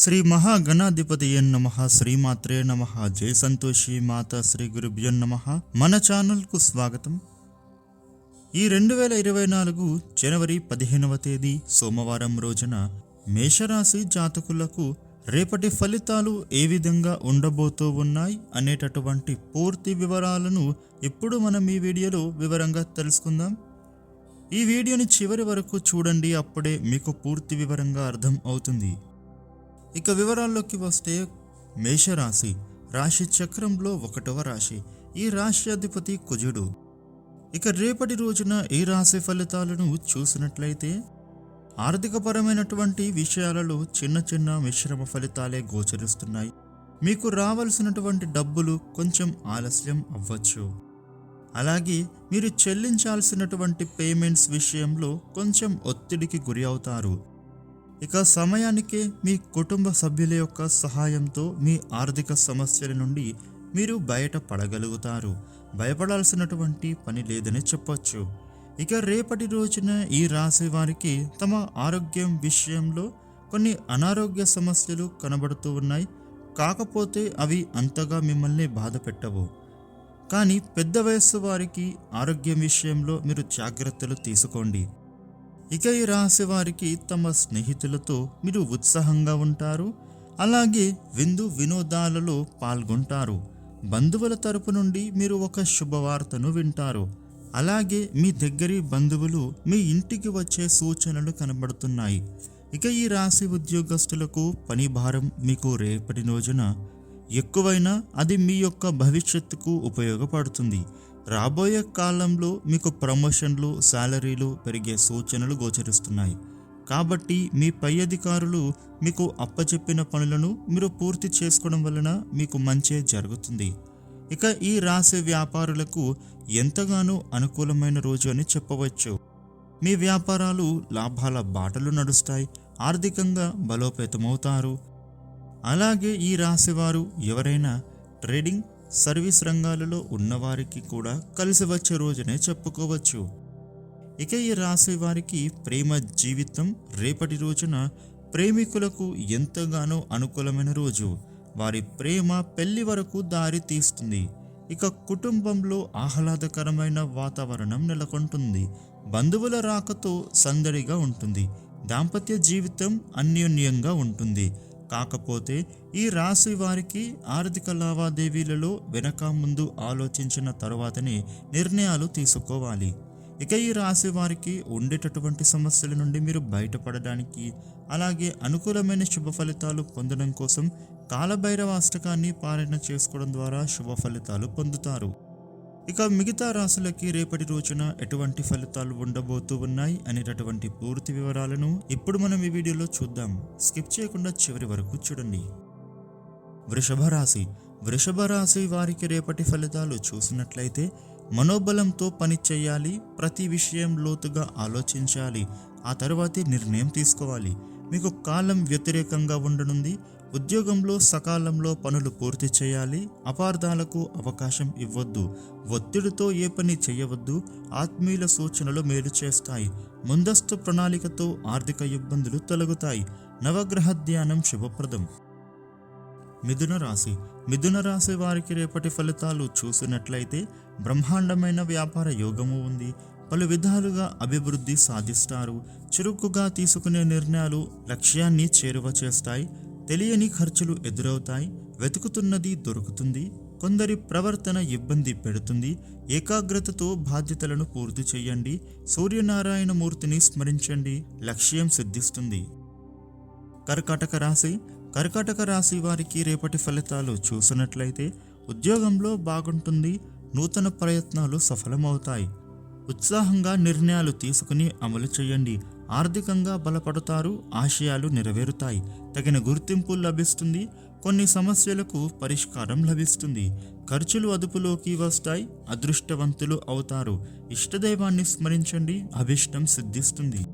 శ్రీ మహాగణాధిపతియన్ నమ శ్రీమాత్రే నమ జయ సంతోషి మాత శ్రీ గురుభ్యన్ నమ. మన ఛానల్కు స్వాగతం. ఈ రెండు వేల ఇరవై నాలుగు జనవరి పదిహేనవ తేదీ సోమవారం రోజున మేషరాశి జాతకులకు రేపటి ఫలితాలు ఏ విధంగా ఉండబోతూ ఉన్నాయి అనేటటువంటి పూర్తి వివరాలను ఇప్పుడు మనం ఈ వీడియోలో వివరంగా తెలుసుకుందాం. ఈ వీడియోని చివరి వరకు చూడండి అప్పుడే మీకు పూర్తి వివరంగా అర్థం అవుతుంది. ఇక వివరాల్లోకి వస్తే మేషరాశి. రాశి చక్రంలో ఒకటవ రాశి. ఈ రాశి అధిపతి కుజుడు. ఇక రేపటి రోజున ఈ రాశి ఫలితాలను చూసినట్లయితే ఆర్థికపరమైనటువంటి విషయాలలో చిన్న చిన్న మిశ్రమ ఫలితాలే గోచరిస్తున్నాయి. మీకు రావాల్సినటువంటి డబ్బులు కొంచెం ఆలస్యం అవ్వచ్చు. అలాగే మీరు చెల్లించాల్సినటువంటి పేమెంట్స్ విషయంలో కొంచెం ఒత్తిడికి గురి అవుతారు. ఇక సమయానికే మీ కుటుంబ సభ్యుల యొక్క సహాయంతో మీ ఆర్థిక సమస్యల నుండి మీరు బయట పడగలుగుతారు. భయపడాల్సినటువంటి పని లేదని చెప్పొచ్చు. ఇక రేపటి రోజున ఈ రాశి వారికి తమ ఆరోగ్యం విషయంలో కొన్ని అనారోగ్య సమస్యలు కనబడుతూ ఉన్నాయి. కాకపోతే అవి అంతగా మిమ్మల్ని బాధ పెట్టవు. కానీ పెద్ద వయస్సు వారికి ఆరోగ్యం విషయంలో మీరు జాగ్రత్తలు తీసుకోండి. ఇక ఈ రాశి వారికి తమ స్నేహితులతో మీరు ఉత్సాహంగా ఉంటారు. అలాగే విందు వినోదాలలో పాల్గొంటారు. బంధువుల తరపు నుండి మీరు ఒక శుభవార్తను వింటారు. అలాగే మీ దగ్గరి బంధువులు మీ ఇంటికి వచ్చే సూచనలు కనబడుతున్నాయి. ఇక ఈ రాశి ఉద్యోగస్తులకు పని భారం మీకు రేపటి రోజున. ఎక్కువైనా అది మీ యొక్క భవిష్యత్తుకు ఉపయోగపడుతుంది. రాబోయే కాలంలో మీకు ప్రమోషన్లు శాలరీలు పెరిగే సూచనలు గోచరిస్తున్నాయి. కాబట్టి మీ పై అధికారులు మీకు అప్పచెప్పిన పనులను మీరు పూర్తి చేసుకోవడం వలన మీకు మంచే జరుగుతుంది. ఇక ఈ రాశి వ్యాపారులకు ఎంతగానో అనుకూలమైన రోజు అని చెప్పవచ్చు. మీ వ్యాపారాలు లాభాల బాటలు నడుస్తాయి ఆర్థికంగా బలోపేతమవుతారు. అలాగే ఈ రాశివారు ఎవరైనా ట్రేడింగ్ సర్వీస్ రంగాలలో ఉన్నవారికి కూడా కలిసి వచ్చే రోజునే చెప్పుకోవచ్చు. ఇక ఈ రాశి వారికి ప్రేమ జీవితం రేపటి రోజున ప్రేమికులకు ఎంతగానో అనుకూలమైన రోజు. వారి ప్రేమ పెళ్ళి వరకు దారి తీస్తుంది. ఇక కుటుంబంలో ఆహ్లాదకరమైన వాతావరణం నెలకొంటుంది. బంధువుల రాకతో సందడిగా ఉంటుంది. దాంపత్య జీవితం అన్యోన్యంగా ఉంటుంది. కాకపోతే ఈ రాశి వారికి ఆర్థిక లావాదేవీలలో వెనక ముందు ఆలోచించిన తరువాతనే నిర్ణయాలు తీసుకోవాలి. ఇక ఈ రాశి వారికి ఉండేటటువంటి సమస్యల నుండి మీరు బయటపడడానికి అలాగే అనుకూలమైన శుభ ఫలితాలు పొందడం కోసం కాలభైరవ అష్టకాన్ని పారాయణ చేసుకోవడం ద్వారా శుభ ఫలితాలు పొందుతారు. ఇక మిగతా రాశులకి రేపటి రోజున ఎటువంటి ఫలితాలు ఉండబోతూ ఉన్నాయి అనేటటువంటి పూర్తి వివరాలను ఇప్పుడు మనం ఈ వీడియోలో చూద్దాం. స్కిప్ చేయకుండా చివరి వరకు చూడండి. వృషభ రాశి. వృషభ రాశి వారికి రేపటి ఫలితాలు చూసినట్లయితే మనోబలంతో పని చేయాలి ప్రతి విషయం లోతుగా ఆలోచించాలి ఆ తర్వాతే నిర్ణయం తీసుకోవాలి. మీకు కాలం వ్యతిరేకంగా ఉండనుంది ఉద్యోగంలో సకాలంలో పనులు పూర్తి చేయాలి అపార్థాలకు అవకాశం ఇవ్వద్దు ఒత్తిడితో ఏ పని చేయవద్దు ఆత్మీయుల సూచనలు మేలు చేస్తాయి ముందస్తు ప్రణాళికతో ఆర్థిక ఇబ్బందులు తొలగుతాయి. నవగ్రహ ధ్యానం శుభప్రదం. మిథున రాశి. మిథున రాశి వారికి రేపటి ఫలితాలు చూసినట్లయితే బ్రహ్మాండమైన వ్యాపార యోగము ఉంది. పలు విధాలుగా అభివృద్ధి సాధిస్తారు. చురుకుగా తీసుకునే నిర్ణయాలు లక్ష్యాన్ని చేరువ చేస్తాయి. తెలియని ఖర్చులు ఎదురవుతాయి వెతుకుతున్నది దొరుకుతుంది కొందరి ప్రవర్తన ఇబ్బంది పెడుతుంది. ఏకాగ్రతతో బాధ్యతలను పూర్తి చేయండి. సూర్యనారాయణ మూర్తిని స్మరించండి. లక్ష్యం సిద్ధిస్తుంది. కర్కాటక రాశి. కర్కాటక రాశి వారికి రేపటి ఫలితాలు చూసినట్లయితే ఉద్యోగంలో బాగుంటుంది. నూతన ప్రయత్నాలు సఫలమవుతాయి. ఉత్సాహంగా నిర్ణయాలు తీసుకుని అమలు చేయండి. ఆర్థికంగా బలపడతారు ఆశయాలు నెరవేరుతాయి. తగిన గుర్తింపు లభిస్తుంది కొన్ని సమస్యలకు పరిష్కారం లభిస్తుంది. ఖర్చులు అదుపులోకి వస్తాయి అదృష్టవంతులు అవుతారు. ఇష్టదైవాన్ని స్మరించండి అభిష్టం సిద్ధిస్తుంది.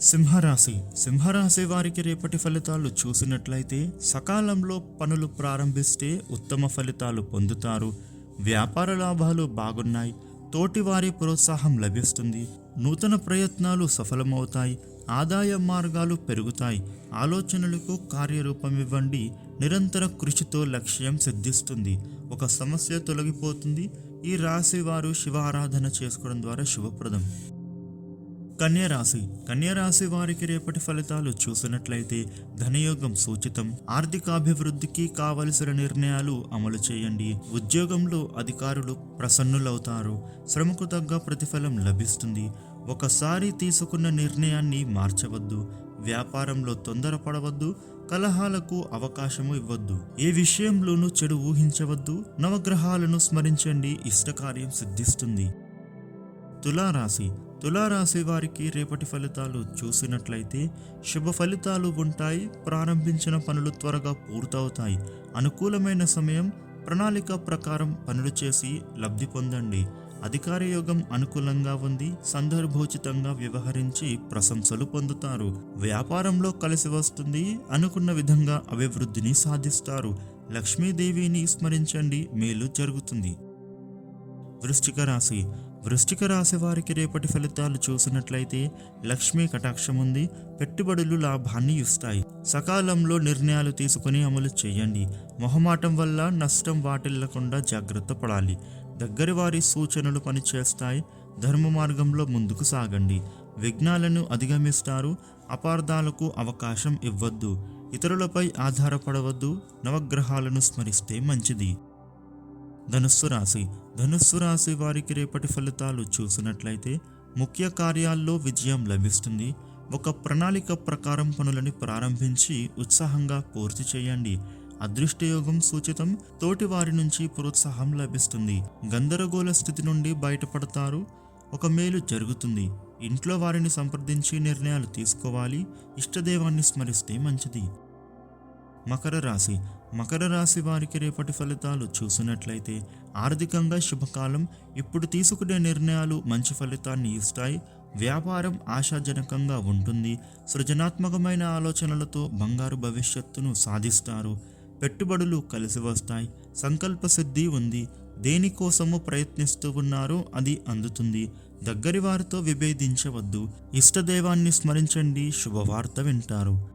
సింహరాశి. సింహరాశి వారికి రేపటి ఫలితాలు చూసినట్లయితే సకాలంలో పనులు ప్రారంభిస్తే ఉత్తమ ఫలితాలు పొందుతారు. వ్యాపార లాభాలు బాగున్నాయి తోటివారి ప్రోత్సాహం లభిస్తుంది. నూతన ప్రయత్నాలు సఫలమవుతాయి. ఆదాయ మార్గాలు పెరుగుతాయి. ఆలోచనలకు కార్యరూపం ఇవ్వండి. నిరంతర కృషితో లక్ష్యం సిద్ధిస్తుంది. ఒక సమస్య తొలగిపోతుంది. ఈ రాశి వారు శివ ఆరాధన చేసుకోవడం ద్వారా శుభప్రదం. కన్యరాశి. కన్యరాశి వారికి రేపటి ఫలితాలు చూసినట్లయితే ధనయోగం సూచితం. ఆర్థికాభివృద్ధికి కావలసిన నిర్ణయాలు అమలు చేయండి. ఉద్యోగంలో అధికారులు ప్రసన్నులవుతారు. శ్రమకు తగ్గ ప్రతిఫలం లభిస్తుంది. ఒకసారి తీసుకున్న నిర్ణయాన్ని మార్చవద్దు. వ్యాపారంలో తొందరపడవద్దు. కలహాలకు అవకాశము ఇవ్వద్దు. ఏ విషయంలోనూ చెడు ఊహించవద్దు. నవగ్రహాలను స్మరించండి. ఇష్టకార్యం సిద్ధిస్తుంది. తులారాశి. తులారాశి వారికి రేపటి ఫలితాలు చూసినట్లయితే శుభ ఫలితాలు ఉంటాయి. ప్రారంభించిన పనులు త్వరగా పూర్తవుతాయి. అనుకూలమైన సమయం ప్రణాళిక ప్రకారం పనులు చేసి లబ్ధి పొందండి. అధికార యోగం అనుకూలంగా ఉంది. సందర్భోచితంగా వ్యవహరించి ప్రశంసలు పొందుతారు. వ్యాపారంలో కలిసి వస్తుంది. అనుకున్న విధంగా అభివృద్ధిని సాధిస్తారు. లక్ష్మీదేవిని స్మరించండి. మేలు జరుగుతుంది. వృశ్చిక రాశి. వృష్టిక రాశి వారికి రేపటి ఫలితాలు చూసినట్లయితే లక్ష్మీ కటాక్షం ఉంది. పెట్టుబడులు లాభాన్ని ఇస్తాయి. సకాలంలో నిర్ణయాలు తీసుకుని అమలు చేయండి. మొహమాటం వల్ల నష్టం వాటిల్లకుండా జాగ్రత్త పడాలి. దగ్గరి వారి సూచనలు పనిచేస్తాయి. ధర్మ మార్గంలో ముందుకు సాగండి. విఘ్నాలను అధిగమిస్తారు. అపార్థాలకు అవకాశం ఇవ్వద్దు. ఇతరులపై ఆధారపడవద్దు. నవగ్రహాలను స్మరిస్తే మంచిది. ధనుస్సు రాశి. ధనుస్సు రాశి వారికి రేపటి ఫలితాలు చూసినట్లయితే ముఖ్య కార్యాల్లో విజయం లభిస్తుంది. ఒక ప్రణాళిక ప్రకారం పనులని ప్రారంభించి ఉత్సాహంగా పూర్తి చేయండి. అదృష్టయోగం సూచితం. తోటి వారి నుంచి ప్రోత్సాహం లభిస్తుంది. గందరగోళ స్థితి నుండి బయటపడతారు. ఒక మేలు జరుగుతుంది. ఇంట్లో వారిని సంప్రదించి నిర్ణయాలు తీసుకోవాలి. ఇష్టదేవాన్ని స్మరిస్తే మంచిది. మకర రాశి. మకర రాశి వారికి రేపటి ఫలితాలు చూసినట్లయితే ఆర్థికంగా శుభకాలం ఇప్పుడు తీసుకునే నిర్ణయాలు మంచి ఫలితాన్ని ఇస్తాయి. వ్యాపారం ఆశాజనకంగా ఉంటుంది. సృజనాత్మకమైన ఆలోచనలతో బంగారు భవిష్యత్తును సాధిస్తారు. పెట్టుబడులు కలిసి వస్తాయి. సంకల్ప సిద్ధి ఉంది. దేనికోసము ప్రయత్నిస్తూ ఉన్నారో అది అందుతుంది. దగ్గరి వారితో విభేదించవద్దు. ఇష్టదైవాన్ని స్మరించండి. శుభవార్త వింటారు.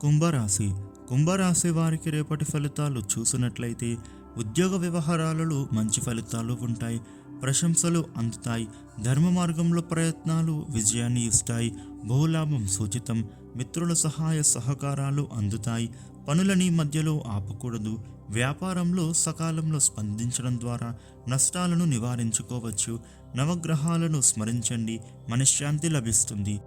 కుంభరాశి. కుంభరాశి వారికి రేపటి ఫలితాలు చూసినట్లయితే ఉద్యోగ వ్యవహారాలలో మంచి ఫలితాలు ఉంటాయి ప్రశంసలు అందుతాయి ధర్మ మార్గంలో ప్రయత్నాలు విజయాన్ని ఇస్తాయి బహులాభం సూచితం మిత్రుల సహాయ సహకారాలు అందుతాయి పనులని మధ్యలో ఆపకూడదు వ్యాపారంలో సకాలంలో స్పందించడం ద్వారా నష్టాలను నివారించుకోవచ్చు నవగ్రహాలను స్మరించండి మనశ్శాంతి లభిస్తుంది.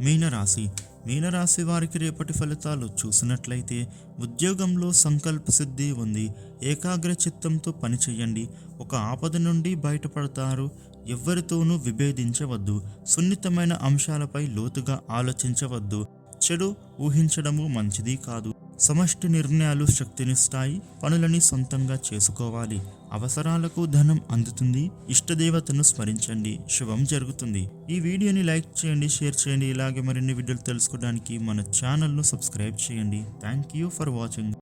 మీనరాశి మీనరాశి వారికి రేపటి ఫలితాలు చూసినట్లయితే ఉద్యోగంలో సంకల్ప సిద్ధి ఉంది. ఏకాగ్ర చిత్తంతో పనిచేయండి ఒక ఆపద నుండి బయటపడతారు. ఎవ్వరితోనూ విభేదించవద్దు. సున్నితమైన అంశాలపై లోతుగా ఆలోచించవద్దు. చెడు ఊహించడము మంచిది కాదు. సమష్టి నిర్ణయాలు శక్తినిస్తాయి పనులని సొంతంగా చేసుకోవాలి. అవసరాలకు ధనం అందుతుంది. ఇష్టదేవతను స్మరించండి. శుభం జరుగుతుంది. ఈ వీడియోని లైక్ చేయండి షేర్ చేయండి. ఇలాగే మరిన్ని వీడియోలు తెలుసుకోవడానికి మన ఛానల్ను సబ్స్క్రైబ్ చేయండి. Thank you for watching.